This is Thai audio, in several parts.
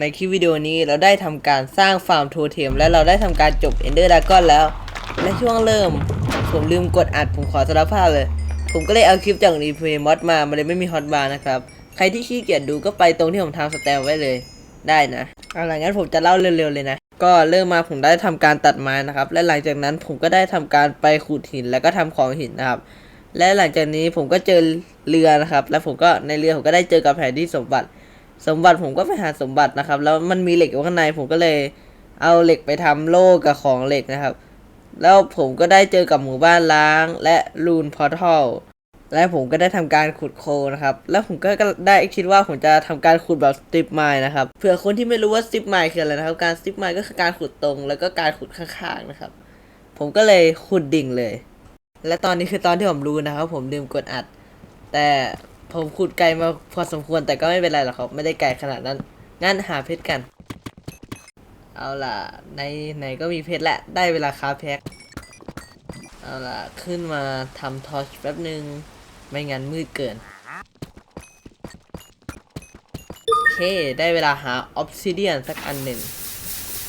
ในคลิปวิดีโอนี้เราได้ทำการสร้างฟาร์มโทเทมและเราได้ทำการจบ Ender Dragon แล้ว และช่วงเริ่ม ผมลืมกดอัดผมขอสารภาพเลย ผมก็เลยเอาคลิปจากรีเพย์มอดมามันเลยไม่มีฮอตบาร์นะครับ ใครที่ขี้เกียจดูก็ไปตรงที่ผมทำสแตมไว้เลยได้นะเอาล่ะงั้นผมจะเล่าเร็วๆเลยนะ ก็เริ่มมาผมได้ทำการตัดไม้นะครับ และหลังจากนั้นผมก็ได้ทำการไปขุดหินแล้วก็ทำของหินนะครับ และหลังจากนี้ผมก็เจอเรือนะครับ แล้วผมก็ในเรือผมก็ได้เจอกับแผนที่สมบัติ สมบัติผมก็ไปหาสมบัตินะครับ แล้วมันมีเหล็กอยู่ข้างในผมก็เลยเอาเหล็กไปทำโล่กับของเหล็กนะครับ แล้วผมก็ได้เจอกับหมู่บ้านล้างและลูนพอร์ทัลและผมก็ได้ทำการขุดโคลนะครับ แล้วผมก็ได้คิดว่าผมจะทำการขุดแบบสติปไมล์นะครับเผื่อคนที่ไม่รู้ว่าสติปไมล์คืออะไรนะครับ การสติปไมล์ก็คือการขุดตรง แล้วก็การขุดข้างๆนะครับ ผมก็เลยขุดดิ่งเลย และตอนนี้คือตอนที่ผมรู้นะครับ ผมลืมกดอัด แต่ ผมขุดไกลมาพอสมควรแต่ก็ไม่เป็นไรหรอกครับ ไม่ได้ไกลขนาดนั้น งั้นหาเพชรกัน เอาล่ะ ในไหนก็มีเพชรแหละได้เวลาคราแพ็คเอาล่ะ ขึ้นมาทำทอชแป๊บหนึ่งไม่งั้นมืดเกิน โอเค ได้เวลาหาออฟซิเดียนสักอันหนึ่ง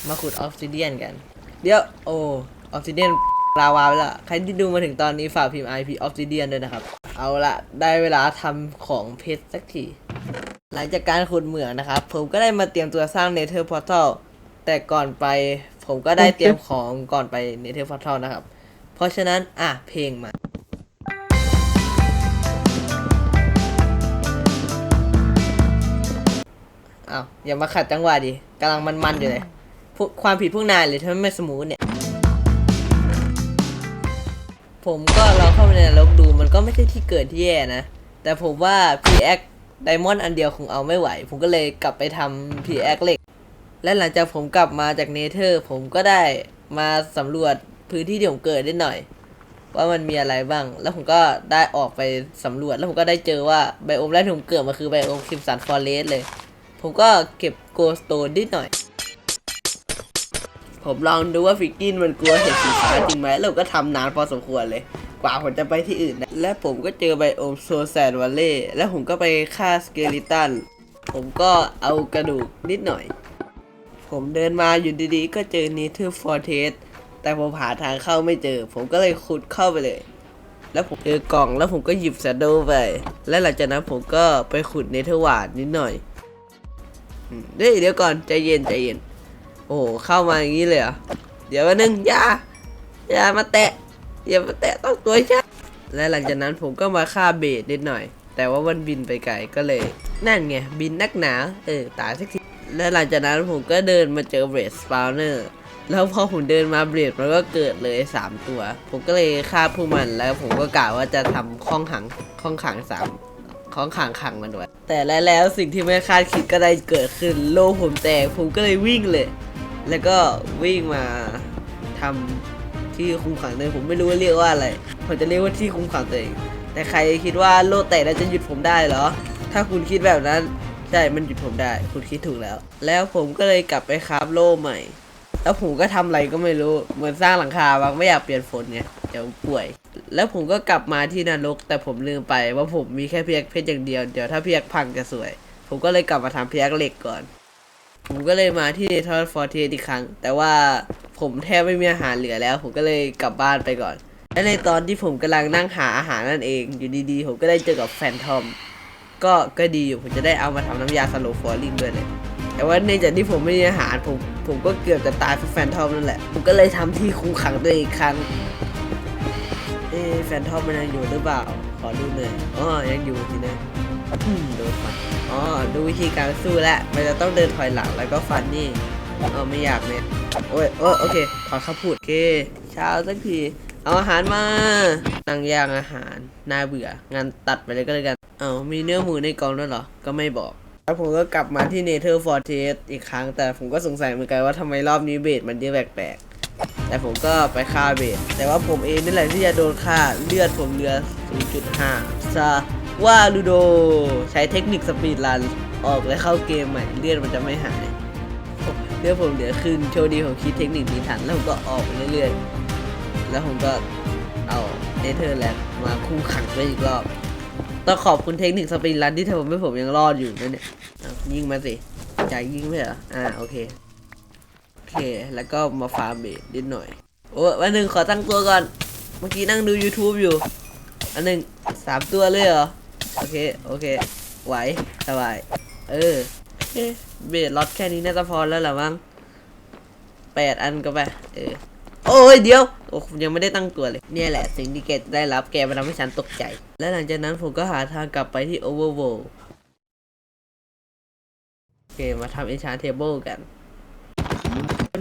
มาขุดออฟซิเดียนกัน เดี๋ยว โอ้ออฟซิเดียนลาวาไปละใครที่ดูมาถึงตอนนี้ฝากพิมพ์ IP ออฟซิเดียนด้วยนะครับ เอาละได้เวลาทำของเพชรสักที หลังจากการขุดเหมืองนะครับ ผมก็ได้มาเตรียมตัวสร้างเนเธอร์พอร์ทัลแต่ก่อนไปผมก็ได้เตรียมของก่อนไปเนเธอร์พอร์ทัลนะครับ เพราะฉะนั้นอะเพลงมาอ้าวอย่ามาขัดจังหวะดิกำลังมันๆอยู่เลย ความผิดพวกนายเลยทำไมไม่สมูทเนี่ย ผมก็ลองเข้าไปในนรกดูมันก็ไม่ใช่ที่เกิดที่แย่นะ แต่ผมว่า PX ไดมอนด์อันเดียวคงเอาไม่ไหว ผมก็เลยกลับไปทำ PX เหล็ก และหลังจากผมกลับมาจากเนเธอร์ ผมก็ได้มาสำรวจพื้นที่ที่ผมเกิดได้หน่อย ว่ามันมีอะไรบ้าง แล้วผมก็ได้ออกไปสำรวจ แล้วผมก็ได้เจอว่าไบโอมแรกที่ผมเกิดมาคือไบโอมคิมสันฟอเรสเลย ผมก็เก็บโกสโตนนิดหน่อย ผมลองดูว่าฟิกกินมันกลัวเห็ดสีฟ้าจริงไหมแล้วผมก็ทำนานพอสมควรเลย กว่าผมจะไปที่อื่นนะและผมก็เจอไบโอมโซแซนวัลเล่ แล้วผมก็ไปฆ่าสเกลิตัน ผมก็เอากระดูกนิดหน่อย ผมเดินมาอยู่ดีๆ ก็เจอเนเธอร์ฟอร์เทสแต่ผมหาทางเข้าไม่เจอ ผมก็เลยขุดเข้าไปเลย แล้วผมเจอกล่องแล้วผมก็หยิบแซดโดไป และหลังจากนั้นผมก็ไปขุดเนเธอร์วาดนิดหน่อยเดี๋ยวก่อนใจเย็นใจเย็น โอ้โหเข้ามาอย่างนี้เลยเหรอเดี๋ยววันนึงอย่าอย่ามาแตะอย่ามาแตะต้องตัวฉันและหลังจากนั้นผมก็มาฆ่าเบสนิดหน่อย แต่ว่ามันบินไปไกลก็เลย นั่นไงบินนักหนา เออตายสักทีและหลังจากนั้นผมก็เดินมาเจอเบสสปาวเนอร์แล้วพอผมเดินมาเบสมันก็เกิดเลย 3 ตัว ผมก็เลยฆ่าพวกมันแล้วผมก็กล่าวว่าจะทำข้องขังข้องขังสามข้องขังขังมันด้วยแต่แล้วแล้วสิ่งที่ไม่คาดคิดก็ได้เกิดขึ้น โลกผมแตกผมก็เลยวิ่งเลย แล้วก็วิ่งมาทำที่คุมขังตัวเองผมไม่รู้ว่าเรียกว่าอะไร ผมจะเรียกว่าที่คุมขังตัวเอง แต่ใครคิดว่าโลกแตกแล้วจะหยุดผมได้เหรอ ถ้าคุณคิดแบบนั้นใช่มันหยุดผมได้ คุณคิดถูกแล้ว แล้วผมก็เลยกลับไปคราฟโล่ใหม่ แล้วผมก็ทำอะไรก็ไม่รู้ เหมือนสร้างหลังคาบางไม่อยากเปลี่ยนฝนไงเดี๋ยวป่วย แล้วผมก็กลับมาที่นรก แต่ผมลืมไปว่าผมมีแค่เพียกเพชรอย่างเดียว เดี๋ยวถ้าเพียกพังจะสวย ผมก็เลยกลับมาทำเพียกเหล็กก่อน ผมก็เลยมาที่เนทอร์ฟอร์เทสอีกครั้ง แต่ว่าผมแทบไม่มีอาหารเหลือแล้ว ผมก็เลยกลับบ้านไปก่อน และในตอนที่ผมกำลังนั่งหาอาหารนั่นเอง อยู่ดีๆ ผมก็ได้เจอกับแฟนทอม ก็ก็ดีอยู่ผมจะได้เอามาทำน้ำยาสโลฟอร์ลิงด้วยเลยแต่ว่าเนื่องจากที่ผมไม่มีอาหารผมผมก็เกือบจะตายเพราะแฟนทอมนั่นแหละ ผมก็เลยทำที่คุมขังตัวเองอีกครั้งเอ๊แฟนทอมมันยังอยู่หรือเปล่า ขอดูหน่อยอ๋อยังอยู่ทีนะอืม โดนฟันอ๋อดูวิธีการสู้แล้วมันจะต้องเดินถอยหลังแล้วก็ฟันนี่อ๋อไม่อยากเนี่ยโอ้ยโอ้โอเคขอข้าพูดโอเคเช้าสักทีเอาอาหารมานั่งย่างอาหารน่าเบื่องานตัดไปเลยก็เลยกันเอามีเนื้อหมูในกองด้วยเหรอ ก็ไม่บอก แล้วผมก็กลับมาที่เนเธอร์ฟอร์เทสอีกครั้ง แต่ผมก็สงสัยเหมือนกันว่าทำไมรอบนี้เบสมันเยอะแปลกๆ แต่ผมก็ไปฆ่าเบสแต่ว่าผมเองนี่แหละที่จะโดนฆ่าเลือดผมเหลือ 0.5ซา ว่าลูโดใช้เทคนิคสปีดรันออกและเข้าเกมใหม่เลือดมันจะไม่หายเลือดผมเหลือขึ้นโชคดีผมคิดเทคนิคนี้ทันแล้วผมก็ออกไปเรื่อยๆ แล้วผมก็เอาเนเธอร์แลนด์มาคู่ขังไปอีกรอบต้องขอบคุณเทคนิคสปีดรันที่ทำให้ผมยังรอดอยู่นั่นเนี่ยยิงมาสิจ่ายยิงไม่เหรออ่าโอเคโอเค แล้วก็มาฟาร์มเบดนิดหน่อย โอ้วันหนึ่งขอตั้งตัวก่อน เมื่อกี้นั่งดู YouTube อยู่ อันหนึ่งสามตัวเลยเหรอ โอเค โอเค ไหว สบาย เออเอ๊ะเบดล็อตแค่นี้น่าจะพอแล้วหรอมั้งแปดอันก็ไป เออ โอ้ยเดี๋ยว โอ้ยังไม่ได้ตั้งตัวเลย เนี่ยแหละสิ่งที่แกได้รับแกมาทำให้ฉันตกใจ และหลังจากนั้นผมก็หาทางกลับไปที่ Overworld โอเค มาทำ Enchant Table กัน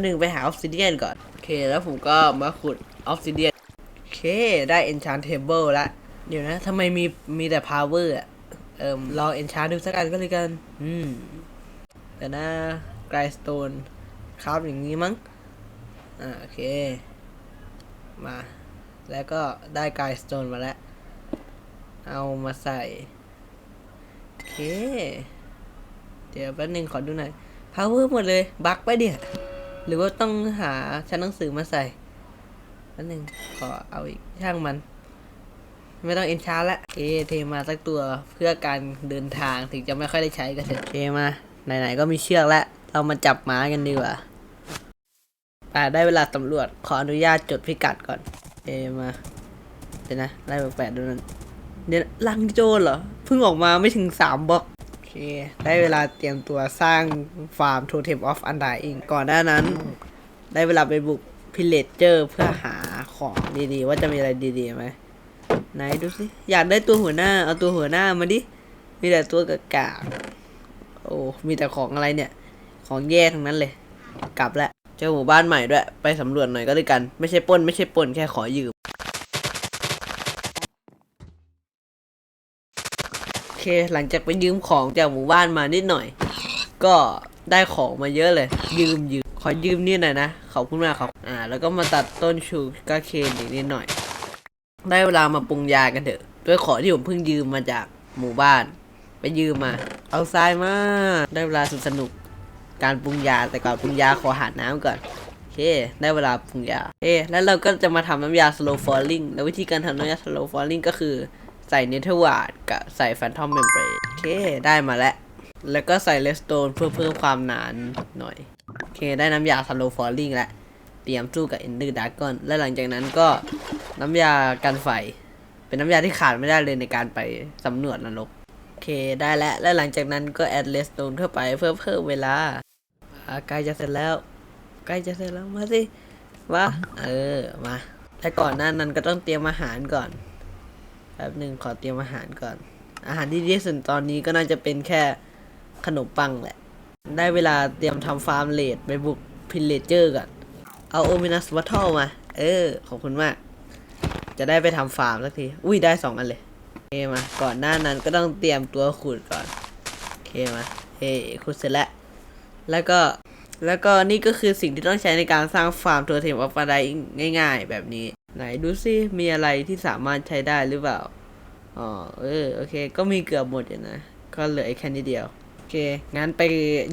หนึ่งไปหา Obsidian ก่อน โอเค แล้วผมก็มาขุด Obsidian โอเค ได้ Enchant Table ละ เดี๋ยวนะทำไมมีมีแต่ Power อะเอิมลอง Enchant ดูสักอันก็เลยกัน อืม แต่นะ Grindstone ครับอย่างนี้มั้ง อ่าโอเค มา แล้วก็ได้ไกายสโตนมาแล้ว เอามาใส่ โอเค เดี๋ยวแป๊บนึงขอดูหน่อย power หมดเลย บักไปเดี๋ยหรือว่าต้องหาชั้นหนังสือมาใส่แป๊บนึงขอเอาอีกช่างมัน ไม่ต้องเอนชาร์ละเอเทมาสักตัวเพื่อการเดินทางถึงจะไม่ค่อยได้ใช้ก็เถอะเทมาไหนๆก็มีเชือกแล้วเรามาจับม้ากันดีกว่าอ่าได้เวลาสำรวจขออนุญาตจดพิกัดก่อนเอมาเดี๋ยวนะไล่แปลกๆดูนั้นเดี๋ยวลังโจรเหรอเพิ่งออกมาไม่ถึงสามบล็อกโอเคได้เวลาเตรียมตัวสร้างฟาร์มโทเทมออฟอันดาอิงก่อนหน้านั้น ได้เวลาไปบุกพิเลเจอร์เพื่อหาของดีๆ ว่าจะมีอะไรดีๆไหม ไหนดูสิอยากได้ตัวหัวหน้า เอาตัวหัวหน้ามาดิ มีแต่ตัวกากาโอ้ มีแต่ของอะไรเนี่ย ของแย่ทั้งนั้นเลย กลับแล้ว เจอหมู่บ้านใหม่ด้วย ไปสำรวจหน่อยก็แล้วกัน ไม่ใช่ป้น ไม่ใช่ป้นแค่ขอยืม โอเค หลังจากไปยืมของจากหมู่บ้านมานิดหน่อย ก็ได้ของมาเยอะเลย ยืมยืม ขอยืมนี่หน่อยนะ ขอบคุณมากครับ อ่า แล้วก็มาตัดต้นชูกาเคนอีกนิดหน่อย ได้เวลามาปรุงยากันเถอะ ด้วยของที่ผมเพิ่งยืมมาจากหมู่บ้าน ไปยืมมา เอาทรายมาได้เวลาสุดสนุกการปรุงยาแต่ก่อนปรุงยาขอหาน้ำก่อนโอเค ได้เวลาปรุงยาเอ๊แล้วเราก็จะมาทำน้ำยา slow falling แล้ววิธีการทำน้ำยา slow falling ก็คือใส่ nether wart กับใส่ phantom membrane โอเคได้มาแล้ว แล้วก็ใส่ redstone เพื่อเพิ่มความหนานหน่อย โอเคได้น้ำยา slow falling แล้ว เตรียมสู้กับ ender dragon และหลังจากนั้นก็น้ำยากันไฟ เป็นน้ำยาที่ขาดไม่ได้เลยในการไปสำรวจนรกโอเคได้แล้วและหลังจากนั้นก็แอดเลสโตนเข้าไปเพื่อเพิ่มเวลาใกล้จะเสร็จแล้ว ใกล้จะเสร็จแล้วมาสิมาเออมาแต่ก่อนหน้านั้นก็ต้องเตรียมอาหารก่อนแป๊บหนึ่งขอเตรียมอาหารก่อน อาหารที่ดีที่สุดตอนนี้ก็น่าจะเป็นแค่ขนมปังแหละ ได้เวลาเตรียมทำฟาร์มเลดไปบุกพิลเลเจอร์ก่อน เอาโอมินัสวัตเทลมา เออ ขอบคุณมาก จะได้ไปทำฟาร์มสักที อุ้ยได้สองอันเลยโอเคมา ก่อนหน้านั้นก็ต้องเตรียมตัวขุดก่อนโอเคมาเฮ้ขุดเสร็จแล้ว แล้วก็ แล้วก็นี่ก็คือสิ่งที่ต้องใช้ในการสร้างฟาร์มตัวเทมออฟอะไรง่าย ๆ แบบนี้ ไหนดูซิ มีอะไรที่สามารถใช้ได้หรือเปล่า อ๋อ เออ โอเค ก็มีเกือบหมดอยู่นะ ก็เหลือแค่นิดเดียว เค งั้นไป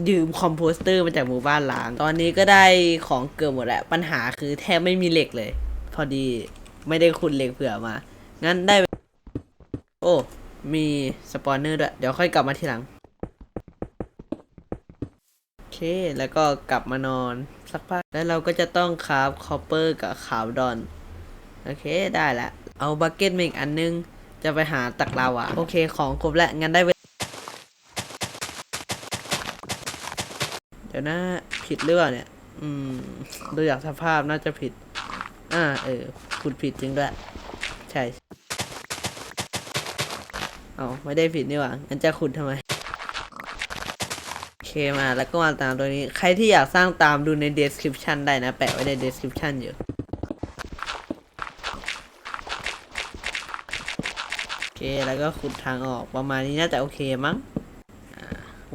ยืมคอมโพสเตอร์มาจากหมู่บ้านล้าง ตอนนี้ก็ได้ของเกือบหมดแล้ว ปัญหาคือแทบไม่มีเหล็กเลย พอดีไม่ได้ขุดเหล็กเผื่อมา งั้นได้ โอ้ มีสปอนเนอร์ด้วย เดี๋ยวค่อยกลับมาทีหลัง โอเค แล้วก็กลับมานอนสักพัก แล้วเราก็จะต้องคราฟคอปเปอร์กับขาวดอน โอเค ได้ละเอาบักเก็ตมาอีกอันนึง จะไปหาตักลาวาโอเค ของครบแล้ว งั้นได้เวลาเดี๋ยวนะผิดหรือเปล่าเนี่ย อืมดูจากสภาพน่าจะผิด อ่า เออขุดผิดจริงด้วยใช่เอาไม่ได้ผิดนี่หว่างั้นจะขุดทำไมโอเคมาแล้วก็มาตามตัวนี้ ใครที่อยากสร้างตามดูใน description ได้นะ แปะไว้ใน description อยู่โอเคแล้วก็ขุดทางออกประมาณนี้น่าจะโอเคมั้ง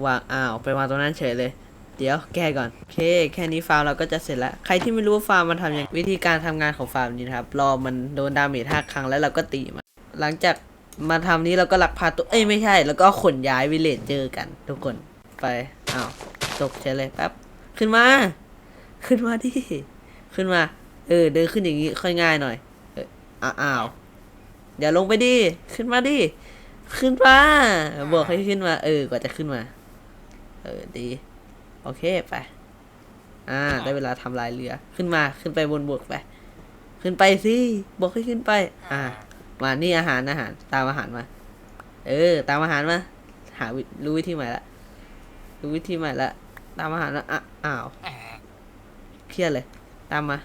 วางอ้าวไปวางตรงนั้นเฉยเลย เดี๋ยวแก้ก่อนโอเคแค่นี้ฟาร์มเราก็จะเสร็จแล้ว ใครที่ไม่รู้ว่าฟาร์มมันทำยังวิธีการทำงานของฟาร์มนี้นะครับ รอมันโดนดาเมจห้าครั้งแล้วเราก็ตีมันหลังจากมาทำนี้เราก็ลักพาตัวเอ้ยไม่ใช่ แล้วก็ขนย้ายวิลเลจเจอกัน ทุกคนไปอ้าวตกใจเลยแป๊บขึ้นมา ขึ้นมาดิขึ้นมา เออ เดินขึ้นอย่างนี้ค่อยง่ายหน่อยเอออ้าวอ้าวอย่าลงไปดิขึ้นมาดิขึ้นมาบอกให้ขึ้นมา เออกว่าจะขึ้นมา เออดี โอเคไป อ่า ได้เวลาทำลายเรือ ขึ้นมา ขึ้นไปบนบกไป ขึ้นไปสิ บอกให้ขึ้นไป อ่า มานี่อาหารอาหาร ตามอาหารมา เออ ตามอาหารมา หาวิรู้วิธีใหม่ละ รู้วิธีใหม่ละ ตามอาหารละอะอ้าว เครียดเลย ตามมา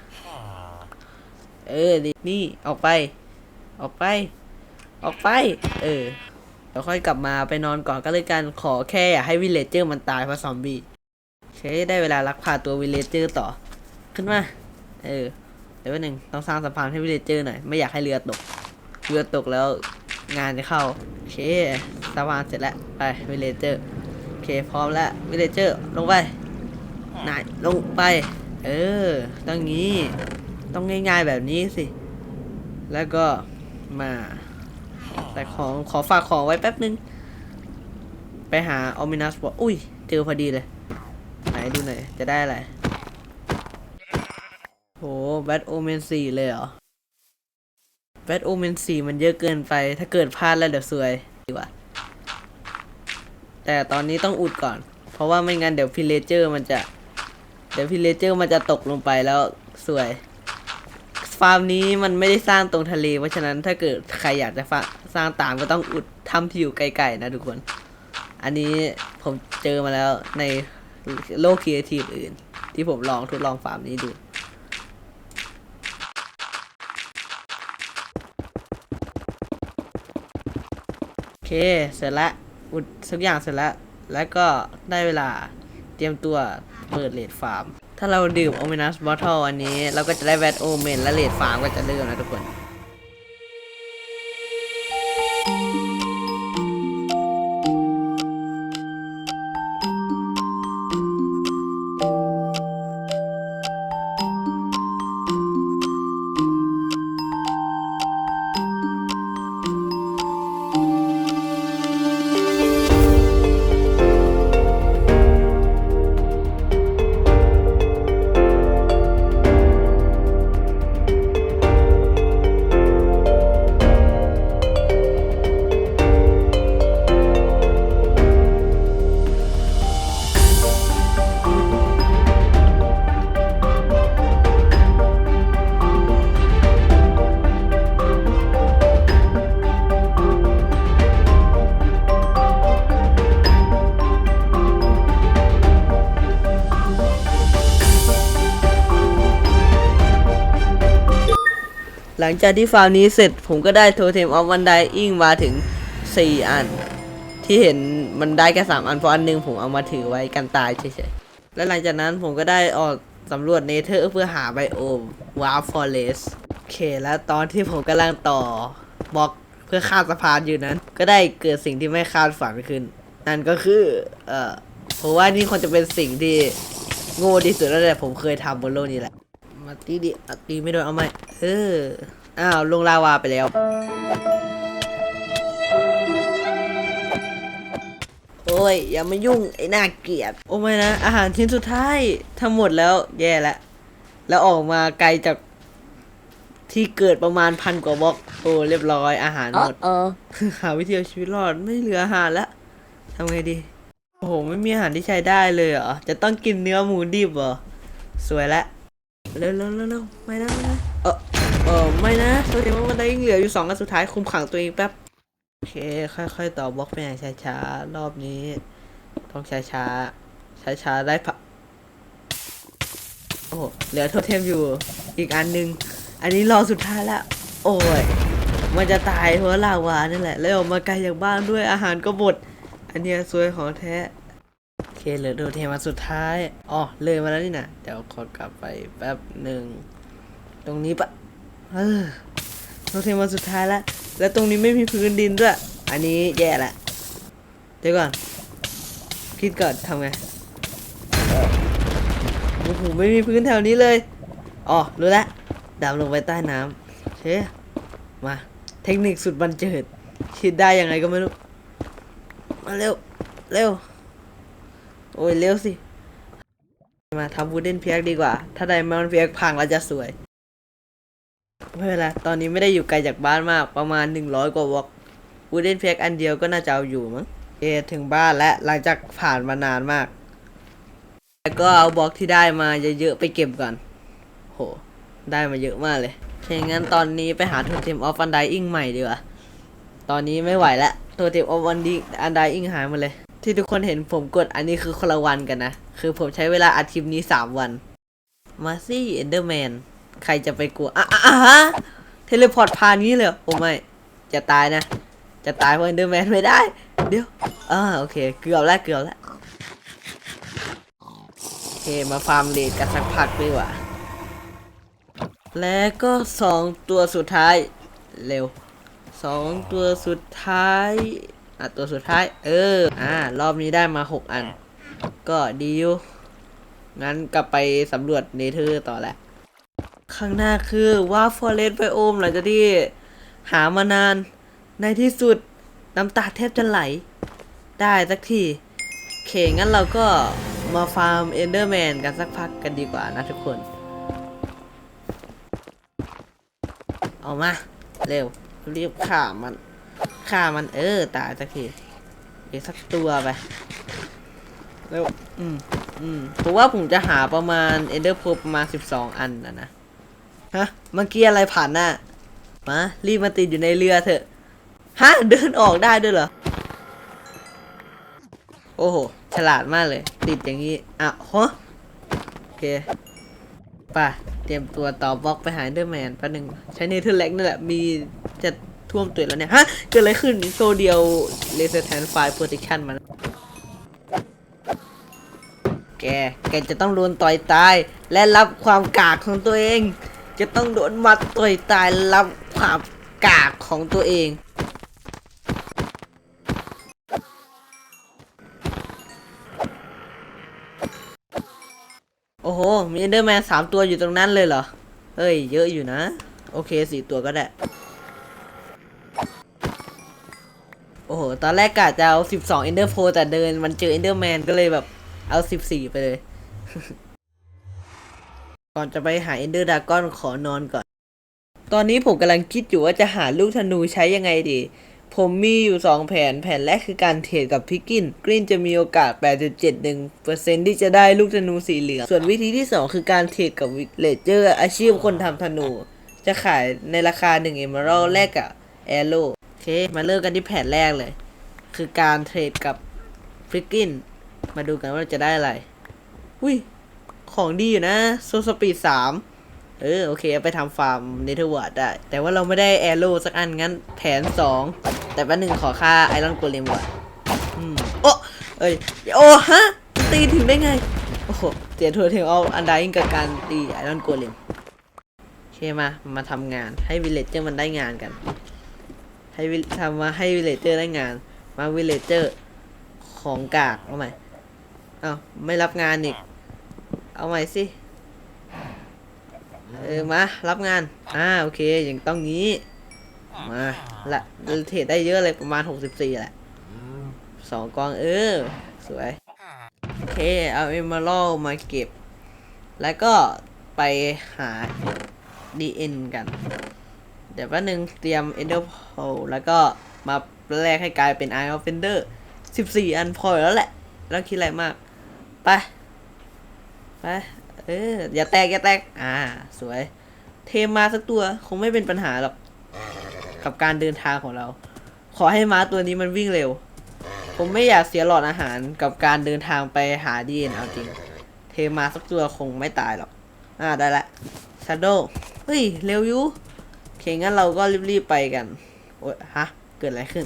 เออดีนี่ ออกไป ออกไป ออกไป เออเดี๋ยวค่อยกลับมาไปนอนก่อนก็เลยกัน ขอแค่อย่าให้วิลเลจเจอร์มันตายเพราะซอมบี้โอ เคได้เวลาลักพาตัววิลเลจเจอร์ต่อ ขึ้นมา เออ เดี๋ยวแป๊บนึงต้องสร้างสะพานให้วิลเลจเจอร์หน่อย ไม่อยากให้เรือตก เรือตกแล้วงานจะเข้า โอเคสะพานเสร็จแล้ว ไปวิลเลจเจอร์ โอเค พร้อมแล้ววิลเลจเจอร์ ลงไปนายลงไป เออ ต้องงี้ ต้องง่ายๆแบบนี้สิ แล้วก็มา แต่ของขอฝากของไว้แป๊บนึง ไปหาออมินัสบอกอุ้ย เจอพอดีเลย ไหนดูหน่อย จะได้อะไร โหแบทโอเมนสี่เลยเหรอแบทโอเมนสี่มันเยอะเกินไป ถ้าเกิดพลาดแล้วเดี๋ยวซวยดีกว่า แต่ตอนนี้ต้องอุดก่อน เพราะว่าไม่งั้นเดี๋ยวพิเลเจอร์มันจะ เดี๋ยวพิเลเจอร์มันจะตกลงไปแล้วสวย ฟาร์มนี้มันไม่ได้สร้างตรงทะเล เพราะฉะนั้นถ้าเกิดใครอยากจะสร้างตามก็ต้องอุดถ้ำที่อยู่ไกลๆนะทุกคน อันนี้ผมเจอมาแล้วใน โลกครีเอทีฟอื่น ที่ผมลองทดลองฟาร์มนี้ดูโอเคเสร็จละอุดทุกอย่างเสร็จแล้วแล้วก็ได้เวลาเตรียมตัวเปิดเลดฟาร์ม ถ้าเราดื่มโอเมนัสบอท l อันนี้ เราก็จะได้แวตโอเมนและเลดฟาร์มก็จะเริ่มนะทุกคน หลังจากที่ฟาร์มนี้เสร็จผมก็ได้โทเทมออฟวันไดอิงมาถึง 4 อัน ที่เห็นมันได้แค่3อันเพราะอันหนึงผมเอามาถือไว้กันตายเฉยๆ และหลังจากนั้นผมก็ได้ออกสำรวจเนเธอร์เพื่อหาไบโอมวาร์ฟอเรสโอเค แล้วตอนที่ผมกำลังต่อบล็อกเพื่อข้ามสะพานอยู่นั้น ก็ได้เกิดสิ่งที่ไม่คาดฝันขึ้น นั่นก็คือเอ่อผมว่านี่คงจะเป็นสิ่งที่โง่ที่สุดแล้วแต่ผมเคยทำบนโลกนี้แหละ มาตีดิอะตีไม่โดนเอาไหมเออ อ้าว ลงลาวาไปแล้ว โอ้ย อย่ามายุ่ง ไอ้น่าเกลียด โอ้ไม่นะ อาหารชิ้นสุดท้ายทั้งหมดแล้วแย่แล้วแล้วออกมาไกลจากที่เกิดประมาณพันกว่าบล็อก โอ้ เรียบร้อยอาหารหมด Uh-oh. หาวิธีเอาชีวิตรอดไม่เหลืออาหารแล้วทำไงดี โอ้โห ไม่มีอาหารที่ใช้ได้เลยเหรอ จะต้องกินเนื้อหมูดิบเหรอ สวยละ เร็วเร็วเร็วเร็วไม่นะไม่นะเออเออไม่นะตัวเองว่ามันได้ยังเหลืออยู่สองอันสุดท้ายคุมขังตัวเองแป๊บโอเค ค่อยๆต่อบล็อกไปอย่างช้าๆรอบนี้ ต้องช้าๆช้าๆได้พะโอ้โหเหลือโทเทมอยู่อีกอันหนึง อันนี้รอสุดท้ายละโอ้ยมันจะตายเพราะลาวานี่แหละ แล้วออกมาไกลจากบ้านด้วยอาหารก็หมด อันนี้ซวยของแท้ เคเหลือโดเทมาสุดท้ายอ๋อเลยมาแล้วนี่นะเดี๋ยวขอกลับไปแป๊บหนึ่งตรงนี้ปะเออโดเทมาสุดท้ายแล้วแล้วตรงนี้ไม่มีพื้นดินด้วย อันนี้แย่ละเดี๋ยวก่อน คิดก่อนทำไงโอ้โหไม่มีพื้นแถวนี้เลยอ๋อรู้แล้วดำลงไปใต้น้ำเคมาเทคนิคสุดบันเจิดคิดได้ยังไงก็ไม่รู้ มาเร็ว เร็ว โอ้ยเร็วสิ มาทำวูดเดนเพียกดีกว่า ถ้าไดมอนด์เพียกพังแล้วจะสวย ไม่เป็นไร ตอนนี้ไม่ได้อยู่ไกลจากบ้านมาก ประมาณ 100 กว่าวอกวูดเดนเพียกอันเดียวก็น่าจะเอาอยู่มั้ง เอถึงบ้านและหลังจากผ่านมานานมาก แล้วก็เอาบล็อกที่ได้มาเยอะๆไปเก็บก่อน โห ได้มาเยอะมากเลยโอเคงั้นตอนนี้ไปหาโทเทมออฟอันไดอิงใหม่ดีกว่า ตอนนี้ไม่ไหวแล้วโทเทมออฟอันดีอันไดอิงหายหมดเลย ที่ทุกคนเห็นผมกดอันนี้คือคนละวันกันนะ คือผมใช้เวลาอัดคลิปนี้3วันมาสิเอนเดอร์แมนใครจะไปกลัวอะอะอะฮะเทเลพอร์ตผ่านนี้เลยโอ้ไม่ จะตายนะ จะตายเพราะเอนเดอร์แมนไม่ได้ เดี๋ยวอ่าโอเค เกือบแล้วเกือบแล้วโอเคมาฟาร์มเลดกันสักพักดีกว่า และก็สองตัวสุดท้าย เร็วสองตัวสุดท้าย อะตัวสุดท้าย เออ อ่า รอบนี้ได้มาหกอัน ก็ดีอยู่งั้นกลับไปสำรวจเนเธอร์ต่อแหละ ข้างหน้าคือว่าฟอเรสต์ไบโอมหลังจากที่หามานาน ในที่สุด น้ำตาแทบจะไหล ได้สักทีเคงั้นเราก็มาฟาร์มเอนเดอร์แมนกันสักพักกันดีกว่านะทุกคน เอามา เร็ว รีบฆ่ามัน ฆ่ามันเออตายสักทีเดี๋ยวสักตัวไปเร็วอืมอืมผมว่าผมจะหาประมาณเอนเดอร์โพประมาณสิบสองอันนะนะฮะเมื่อกี้อะไรผ่านหน้ามารีบมาติดอยู่ในเรือเถอะฮะเดินออกได้ด้วยเหรอโอ้โหฉลาดมากเลย ติดอย่างนี้อะฮะโอเคไป่ะเตรียมตัวต่อบล็อกไปหาเดอร์แมนแป๊บนึงใช้เนเธอร์แลกนั่นแหละมีจะ ท่วมตัวแล้วเนี่ย ฮะ เกิดอะไรขึ้นโซเดียวเลเซอร์แทนไฟโปรเทคชั่นมัน แก แกจะต้องโดนต่อยตาย และรับความกากของตัวเอง จะต้องโดนมัดต่อยตายรับความกากของตัวเองโอ้โห มีเอนเดอร์แมนสามตัวอยู่ตรงนั้นเลยเหรอ เฮ้ย เยอะอยู่นะ โอเคสี่ตัวก็ได้ โอ้โห ตอนแรกกะจะเอาสิบสองเอนเดอร์โพแต่เดินมันเจอเอนเดอร์แมนก็เลยแบบเอาสิบสี่ไปเลย ก่อนจะไปหาเอนเดอร์ดากอนขอนอนก่อน ตอนนี้ผมกำลังคิดอยู่ว่าจะหาลูกธนูใช้ยังไงดี ผมมีอยู่ 2 แผน แผนแรกคือการเทรดกับพิกกิน กรีนจะมีโอกาส 8.71%ที่จะได้ลูกธนูสีเหลือง ส่วนวิธีที่ 2 คือการเทรดกับวิเลเจอร์อาชีพคนทำธนู จะขายในราคา1 e m e r a l d แลกกับแอโร่ เค มาเริ่มกันที่แผนแรกเลย คือการเทรดกับพิกกิน มาดูกันว่าจะได้อะไร อุ้ย ของดีอยู่นะโซสปีดสามเออ โอเคเอาไปทำฟาร์มเนเธอร์วอร์ดได้ แต่ว่าเราไม่ได้แอโร่สักอัน งั้นแผนสองแต่แป๊บหนึ่งขอค่าไอรอนโกเลมก่อนอืม โอ้เอ้ย โอ้ฮะ ตีถึงได้ไง โอ้โหเสียทัวร์เทลเอาอันไดอิงกับการตีไอรอนโกเลมโอเคมา มาทำงานให้วิลเลจเจอร์มันได้งานกัน ให้ทำมาให้วิลเลเจอร์ได้งาน มาวิลเลเจอร์ของกากเอาใหม่เอาไม่รับงานอีก เอาใหม่สิ เออมารับงาน อ่าโอเคอย่างต้องงี้ มาละเทรดได้เยอะเลยประมาณ 64 แหละสองกองเออ สวย โอเค เอาเอม r ร l มาเก็บ แล้วก็ไปหา DN กัน เดี๋ยวแป๊บนึงเตรียม Ender Pearl แล้วก็มาแลกให้กลายเป็น Eye of Fender 14 อันพออยแล้วแหละแล้วคิดอะไรมาก ไป ไป เออ อย่าแตก อย่าแตก อ่า สวย เทมมาสักตัวคงไม่เป็นปัญหาหรอก กับการเดินทางของเรา ขอให้ม้าตัวนี้มันวิ่งเร็ว ผมไม่อยากเสียหลอดอาหารกับการเดินทางไปหาดีเอ็นเอาจริง เทมาสักตัวคงไม่ตายหรอก อ่าได้ละชาโดเฮ้ย เร็วอยู่ เคงั้นเราก็รีบๆไปกันโอ้ยฮะ เกิดอะไรขึ้น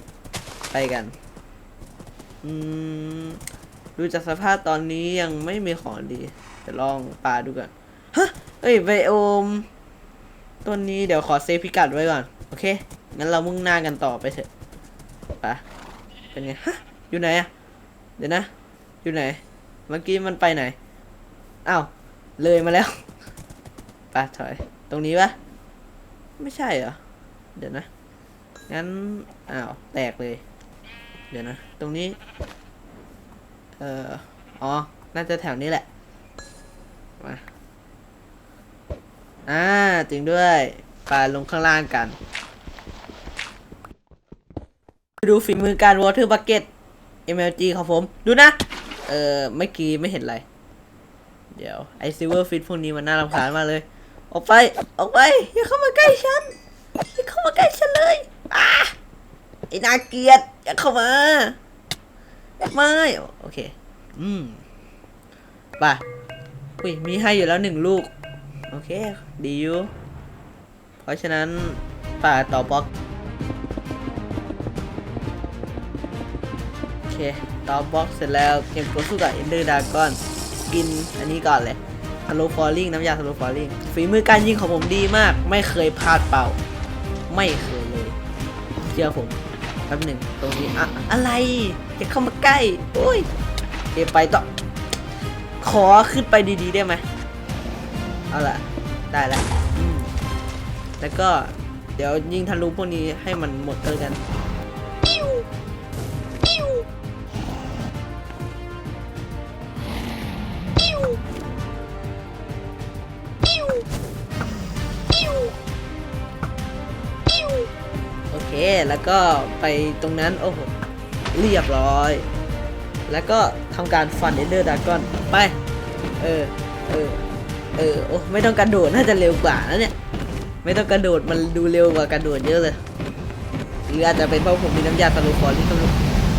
ไปกัน อืม ดูจากสภาพตอนนี้ยังไม่มีของดีจะลองปาดูก่อนฮะเอ้ยไบโอมต้นนี้เดี๋ยวขอเซฟพิกัดไว้ก่อน โอเค งั้นเรามุ่งหน้ากันต่อไปเถอะไปเป็นไง ฮะ อยู่ไหนอะเดี๋ยวนะ อยู่ไหน เมื่อกี้มันไปไหน อ้าว เลยมาแล้วไปถอย ตรงนี้ปะ ไม่ใช่เหรอ เดี๋ยวนะ งั้น อ้าว แตกเลย เดี๋ยวนะ ตรงนี้ เอ่อ อ๋อ น่าจะแถวนี้แหละ มา อ่า จริงด้วยไปลงข้างล่างกัน ดูฝีมือการ Water Bucket MLG ของผม ดูนะ เออเมื่อกี้ไม่เห็นอะไร เดี๋ยว ไอซิเวอร์ฟิตพวกนี้มันน่ารำคาญมากเลย ออกไป ออกไป อย่าเข้ามาใกล้ฉัน อย่าเข้ามาใกล้ฉันเลยอ่าไอ้นาเกียดอย่าเข้ามา ไม่โอเค อืมไปอุ้ยมีให้อยู่แล้วหนึ่งลูก โอเค ดีอยู่ เพราะฉะนั้นป่าต่อบล็อกโอเค ต่อบล็อกเสร็จแล้วเตรียมตัวสู้กับเอนเดอร์ดากอน กินอันนี้ก่อนเลย ฮัลโลฟอลลิงน้ำยาฮัลโลฟอลลิงฝีมือการยิงของผมดีมาก ไม่เคยพลาดเป่า ไม่เคยเลย เชื่อผมแป๊บหนึ่งตรงนี้อะอะไรอย่าเข้ามาใกล้โอ้ยโอไปต่อขอขึ้นไปดีๆได้ไหมเอาล่ะ ได้แล้วแล้วก็เดี๋ยวยิงทะลุพวกนี้ให้มันหมดเลยกัน แล้วก็ไปตรงนั้น โอ้โห เรียบร้อย แล้วก็ทำการฟันเอเดอร์ดากอนไป เออ เออ เออ โอ้ ไม่ต้องกระโดด น่าจะเร็วกว่านะเนี่ย ไม่ต้องกระโดด มันดูเร็วกว่ากระโดดเยอะเลย หรืออาจจะเป็นเพราะผมมีน้ำยาสโลฟอร์ที่ต้อง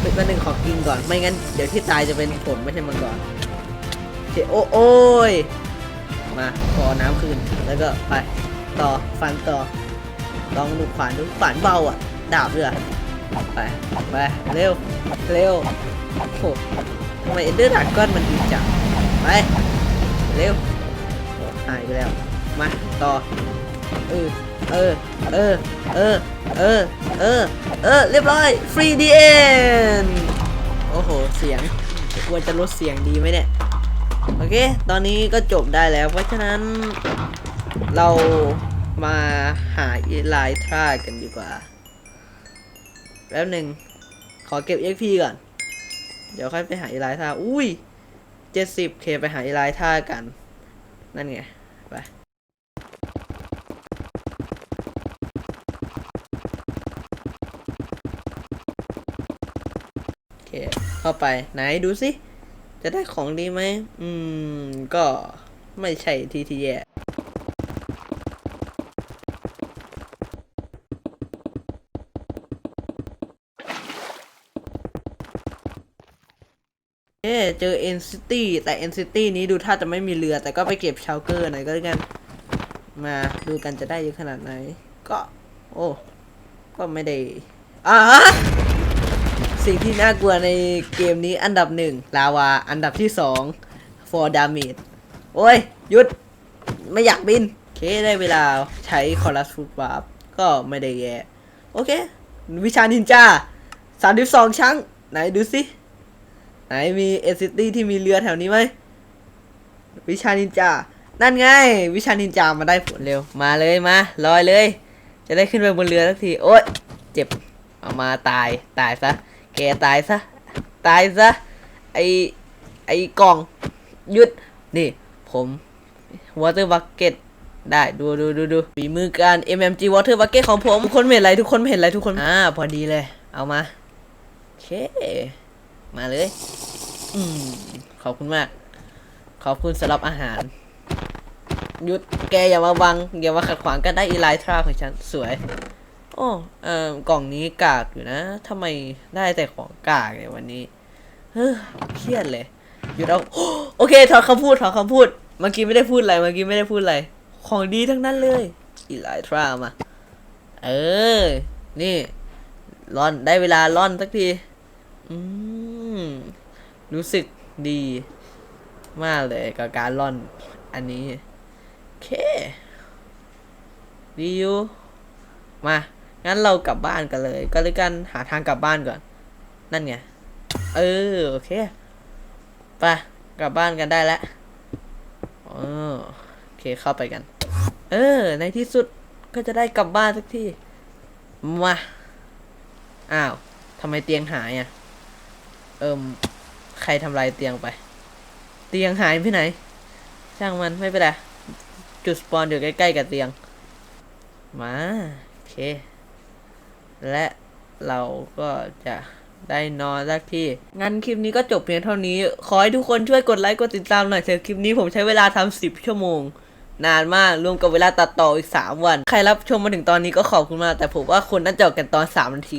เป็นวันหนึ่งขอกินก่อน ไม่งั้นเดี๋ยวที่ตายจะเป็นผมไม่ใช่มังกรโอเคโอ้โอ้ยมาขอน้ำคืน แล้วก็ไปต่อฟันต่อลองดูขวานดูขวานเบาอะ ดาบด้วยไปไปเร็วเร็วโอ้โหทำไมเอนเดอร์ดากอนมันดีจังไปเร็วหายไปแล้วมาต่อเออเออเออเออเออเออเออเรียบร้อยฟรีดีเอ็นโอ้โหเสียงควรจะลดเสียงดีไหมเนี่ยโอเค ตอนนี้ก็จบได้แล้ว เพราะฉะนั้นเรามาหาไลทรากันดีกว่า แล้วหนึ่งขอเก็บ XP ก่อน เดี๋ยวค่อยไปหาอีไลทราอุ้ย 70k ไปหาอีไลทรากัน นั่นไง ไปโอเค เข้าไปไหนดูสิ จะได้ของดีไหม อืม ก็ไม่ใช่ทีที่แย่ เจอ๊ะเจอ N City แต่ N City นี้ดูท่าจะไม่มีเรือแต่ก็ไปเก็บชาวเกอร์หน่อยก็แล้วกัน มาดูกันจะได้เยอะขนาดไหน ก็ โอ้ ก็ไม่ได้อ่าฮะสิ่งที่น่ากลัวในเกมนี้อันดับหนึ่งลาวา อันดับที่สอง for damage โอ้ย หยุด ไม่อยากบิน โอเค ได้เวลาใช้คอรัสฟูดวาร์ปก็ไม่ได้แย่ โอเค วิชานินจาสามสิบสองช้ง ไหนดูสิ ไหนมีเอซิตี้ที่มีเรือแถวนี้ไหมวิชานินจา นั่นไง วิชานินจามาได้ผลเร็ว มาเลยมาลอยเลย จะได้ขึ้นไปบนเรือสักที โอ๊ยเจ็บ เอามาตาย ตายซะ แกตายซะ ตายซะ ไอไอกล่อง หยุด นี่ ผม water bucket ได้ดูดูดูดูฝีมือการ MMG water bucket ของผมทุกคนไม่เห็นอะไรทุกคนเห็นอะไรทุกคน อ่า พอดีเลย เอามา โอเค มาเลย อืมขอบคุณมาก ขอบคุณสำหรับอาหารหยุดแกอย่ามาบัง อย่ามาขัดขวางกันได้อีไลทราของฉัน สวย โอ้เอ่อกล่องนี้กากอยู่นะทำไมได้แต่ของกากเลยวันนี้ เฮ้อเครียดเลยหยุดเอาโอเคถอนคำพูดถอนคำพูด เมื่อกี้ไม่ได้พูดอะไร เมื่อกี้ไม่ได้พูดอะไร ของดีทั้งนั้นเลย อีไลทรามา เออ นี่ร่อนได้เวลาร่อนสักที อืม รู้สึกดีมากเลยกับการร่อนอันนี้เคดีอยู่มา งั้นเรากลับบ้านกันเลย ก็เลยกันหาทางกลับบ้านก่อน นั่นไง เออ โอเค ไป กลับบ้านกันได้แล้วเออโอเค เข้าไปกัน เออ ในที่สุดก็จะได้กลับบ้านสักที มา อ้าว ทำไมเตียงหายอะ เอิมใครทำลายเตียงไป เตียงหายไปไหน ช่างมันไม่เป็นไรจุดสปอนอยู่ใกล้ๆกับเตียง มาโอเค และเราก็จะได้นอนสักทีงั้นคลิปนี้ก็จบเพียงเท่านี้ ขอให้ทุกคนช่วยกดไลค์กดติดตามหน่อยเถอะคลิปนี้ผมใช้เวลาทำ10ชั่วโมง นานมากรวมกับเวลาตัดต่ออีก 3 วัน ใครรับชมมาถึงตอนนี้ก็ขอบคุณมาก แต่ผมว่าคนน่าจะอกกันตอน 3 นาที